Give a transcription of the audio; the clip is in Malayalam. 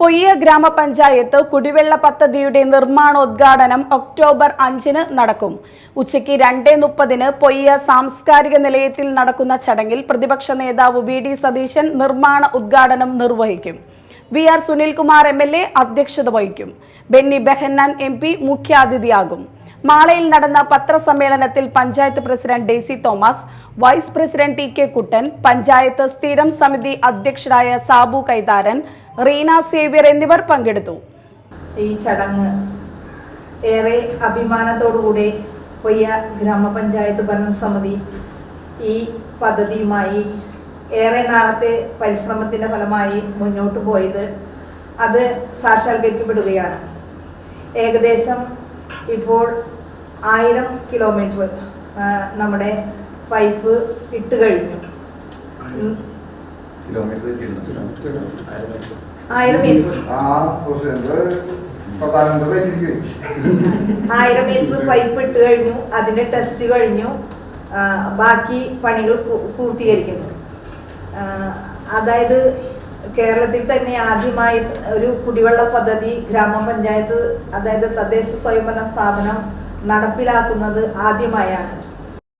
പൊയ്യ ഗ്രാമപഞ്ചായത്ത് കുടിവെള്ള പദ്ധതിയുടെ നിർമ്മാണോദ്ഘാടനം ഒക്ടോബർ അഞ്ചിന് നടക്കും. ഉച്ചയ്ക്ക് രണ്ടേ മുപ്പതിന് പൊയ്യ സാംസ്കാരിക നിലയത്തിൽ നടക്കുന്ന ചടങ്ങിൽ പ്രതിപക്ഷ നേതാവ് വി ഡി സതീശൻ നിർമ്മാണ ഉദ്ഘാടനം നിർവഹിക്കും. V R Sunilkumar M L A അധ്യക്ഷത വഹിക്കും. ബെന്നി ബെഹന്നാൻ എം പി മുഖ്യാതിഥിയാകും. മാളയിൽ നടന്ന പത്രസമ്മേളനത്തിൽ panchayat president Daisy Thomas vice president T K Kuttan panchayat സ്ഥിരം സമിതി അധ്യക്ഷരായ സാബു കൈതാരൻ റീന സേവ്യർ എന്നിവർ പങ്കെടുത്തു. ഈ ചടങ്ങ് ഏറെ അഭിമാനത്തോടുകൂടെ പൊയ്യ ഗ്രാമപഞ്ചായത്ത് ഭരണസമിതി ഈ പദ്ധതിയുമായി ഏറെ നാളത്തെ പരിശ്രമത്തിന്റെ ഫലമായി മുന്നോട്ട് പോയത് അത് സാക്ഷാത്കരിക്കപ്പെടുകയാണ്. ഏകദേശം ഇപ്പോൾ ആയിരം കിലോമീറ്റർ നമ്മുടെ പൈപ്പ് ഇട്ട് കഴിഞ്ഞു. കിലോമീറ്റർ കിട്ടുന്നു ആയിരം മീറ്റർ. ആ ആയിരം മീറ്റർ പൈപ്പ് ഇട്ട് കഴിഞ്ഞു. അതിന്റെ ടെസ്റ്റ് കഴിഞ്ഞു. ബാക്കി പണികൾ പൂർത്തീകരിക്കുന്നു. അതായത് കേരളത്തിൽ തന്നെ ആദ്യമായി ഒരു കുടിവെള്ള പദ്ധതി ഗ്രാമപഞ്ചായത്ത് അതായത് തദ്ദേശ സ്വയംഭരണ സ്ഥാപനം നടപ്പിലാക്കുന്നത് ആദ്യമായാണ്.